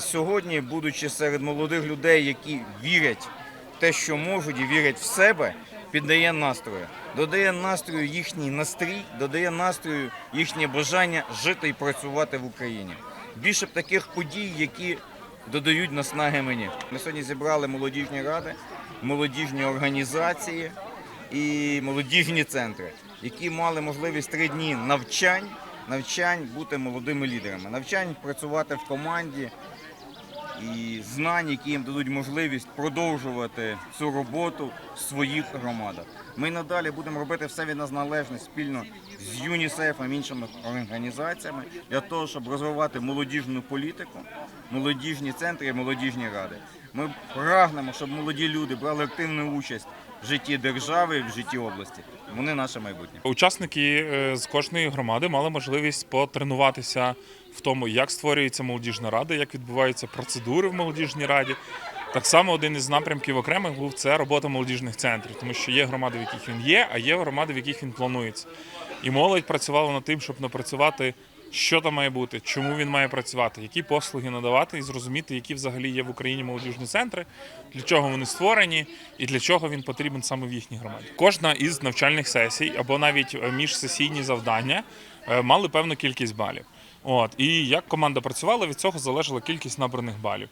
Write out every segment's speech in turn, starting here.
Сьогодні, будучи серед молодих людей, які вірять в те, що можуть, і вірять в себе, піддає настрою. Додає настрою їхній настрій, додає настрою їхнє бажання жити і працювати в Україні. Більше б таких подій, які додають наснаги мені. Ми сьогодні зібрали молодіжні ради, молодіжні організації і молодіжні центри, які мали можливість три дні навчань, навчань бути молодими лідерами, навчань працювати в команді і знань, які їм дадуть можливість продовжувати цю роботу в своїх громадах. Ми надалі будемо робити все від нас належне спільно з ЮНІСЕФом іншими організаціями для того, щоб розвивати молодіжну політику, молодіжні центри молодіжні ради. Ми прагнемо, щоб молоді люди брали активну участь в житті держави в житті області. Вони наше майбутнє. Учасники е, з кожної громади мали можливість потренуватися в тому, як створюється молодіжна рада, як відбуваються процедури в молодіжній раді. Так само один із напрямків окремих був це робота молодіжних центрів, тому що є громади, в яких він є, а є громади, в яких він планується. І молодь працювала над тим, щоб напрацювати, що там має бути, чому він має працювати, які послуги надавати, і зрозуміти, які взагалі є в Україні молодіжні центри, для чого вони створені і для чого він потрібен саме в їхній громаді. Кожна із навчальних сесій або навіть е, міжсесійні завдання е, мали певну кількість балів. От і як команда працювала, від цього залежала кількість набраних балів.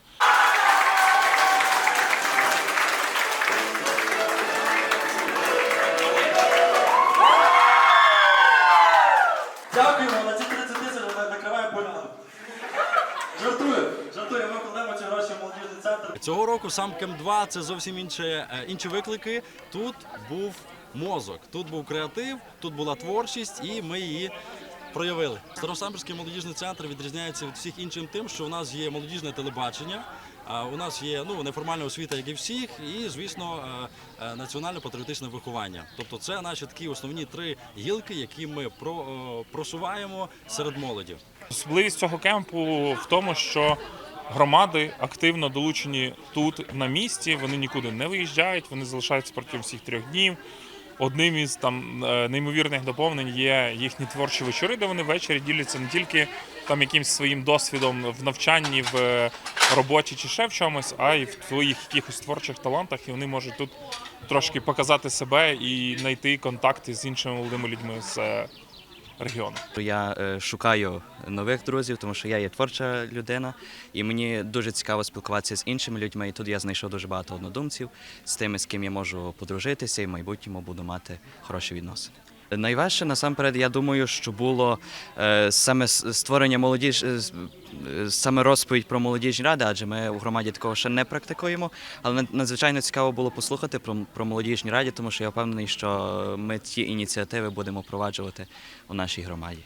Цього року сам Кем 2 це зовсім інше, е, інші виклики. Тут був мозок, тут був креатив, тут була творчість, і ми її проявили. Старосамбірський молодіжний центр відрізняється від всіх іншим тим, що у нас є молодіжне телебачення. а У нас є ну неформальна освіта, як і всіх, і звісно е, е, національно-патріотичне виховання. Тобто, це наші такі основні три гілки, які ми про, просуваємо серед молоді. Особливість цього кемпу в тому, що громади активно долучені тут на місці. Вони нікуди не виїжджають, вони залишаються протягом всіх трьох днів. Одним із там е, неймовірних доповнень є їхні творчі вечори, де вони ввечері діляться не тільки там якимсь своїм досвідом в навчанні, в е, роботі чи ще в чомусь, а й в своїх якихось творчих талантах. І вони можуть тут трошки показати себе і знайти контакти з іншими молодими людьми з регіону. Я е, шукаю нових друзів, тому що я є творча людина, і мені дуже цікаво спілкуватися з іншими людьми. І тут я знайшов дуже багато однодумців з тими, з ким я можу подружитися, і в майбутньому буду мати хороші відносини. Найважче насамперед, я думаю, що було е, саме створення молодіж, е, е, саме розповідь про молодіжні ради, адже ми у громаді такого ще не практикуємо. Але надзвичайно цікаво було послухати про, про молодіжні раді, тому що я впевнений, що ми ті ініціативи будемо впроваджувати у нашій громаді.